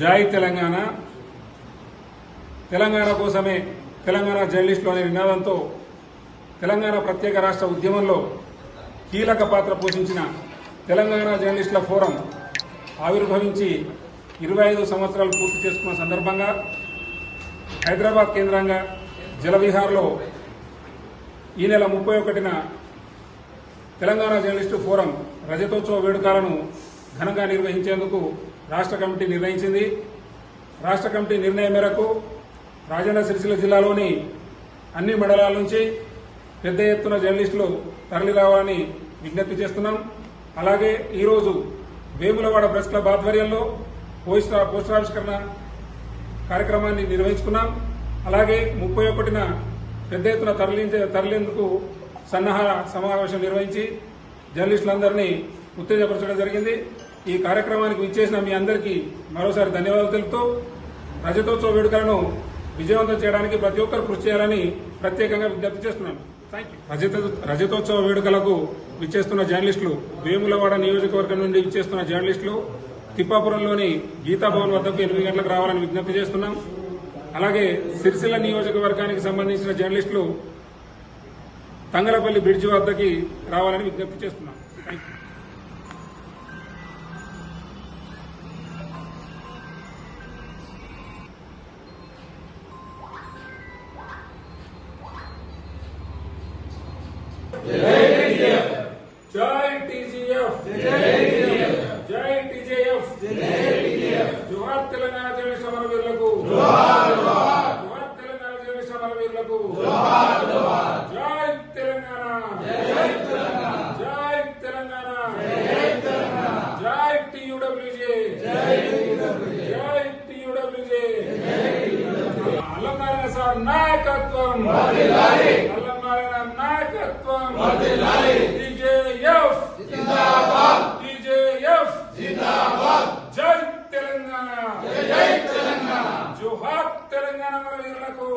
Joy Telangana. Telangana కోసమే తెలంగాణ జర్నలిస్టులు అనే నినాదంతో తెలంగాణ ప్రత్యేక రాష్ట్ర ఉద్యమంలో కీలక పాత్ర పోషించిన తెలంగాణ జర్నలిస్టుల ఫోరం ఆవిర్భవించి ఇరవై ఐదు సంవత్సరాలు పూర్తి చేసుకున్న సందర్భంగా హైదరాబాద్ కేంద్రంగా జలవిహార్లో ఈ నెల ముప్పై ఒకటిన తెలంగాణ జర్నలిస్టు ఫోరం రజతోత్సవ వేడుకలను ఘనంగా నిర్వహించేందుకు రాష్ట్ర కమిటీ నిర్ణయించింది. రాష్ట్ర కమిటీ నిర్ణయం మేరకు రాజన్న సిరిసిల్ల జిల్లాలోని అన్ని మండలాల నుంచి పెద్ద ఎత్తున జర్నలిస్టులు తరలి రావాలని విజ్ఞప్తి చేస్తున్నాం. అలాగే ఈరోజు వేములవాడ ప్రెస్ క్లబ్ ఆధ్వర్యంలో పోస్ట్ పోస్టరావిష్కరణ కార్యక్రమాన్ని నిర్వహించుకున్నాం. అలాగే ముప్పై ఒకటిన పెద్ద ఎత్తున తరలించే తరలేందుకు సన్నాహాల సమావేశం నిర్వహించి జర్నలిస్టులందరినీ ఉత్తేజపరచడం జరిగింది. ఈ కార్యక్రమానికి విచ్చేసిన మీ అందరికీ మరోసారి ధన్యవాదాలు తెలుపుతూ రజతోత్సవ వేడుకలను విజయవంతం చేయడానికి ప్రతి ఒక్కరు కృషి చేయాలని ప్రత్యేకంగా విజ్ఞప్తి చేస్తున్నాను. రజత రజతోత్సవ వేడుకలకు విచ్చేస్తున్న జర్నలిస్టులు వేములవాడ నియోజకవర్గం నుండి విచ్చేస్తున్న జర్నలిస్టులు తిప్పాపురంలోని గీతాభవన్ వద్దకు ఎనిమిది గంటలకు రావాలని విజ్ఞప్తి చేస్తున్నాం. అలాగే సిరిసిల్ల నియోజకవర్గానికి సంబంధించిన జర్నలిస్టులు తంగలపల్లి బ్రిడ్జి వద్దకి రావాలని విజ్ఞప్తి చేస్తున్నాం. జై టీజీఎఫ్ జై టీజేఎఫ్ జోహార్ తెలంగాణ జర్నలిస్ట్ అమరవీరులకు జోహార్ తెలంగాణ జర్నలిస్ట్ అమరవీరులకు జై తెలంగాణ జై తెలంగాణ జై టీయూడబ్ల్యూజే జై టీయూడబ్ల్యూజే సార్ నాయకత్వం అల్లంనారాయణ నాయకత్వం. టీజేఎఫ్ టీజేఎఫ్ జై తెలంగాణ. జై తెలంగాణ. జోహార్ తెలంగాణ మన వీరులకు.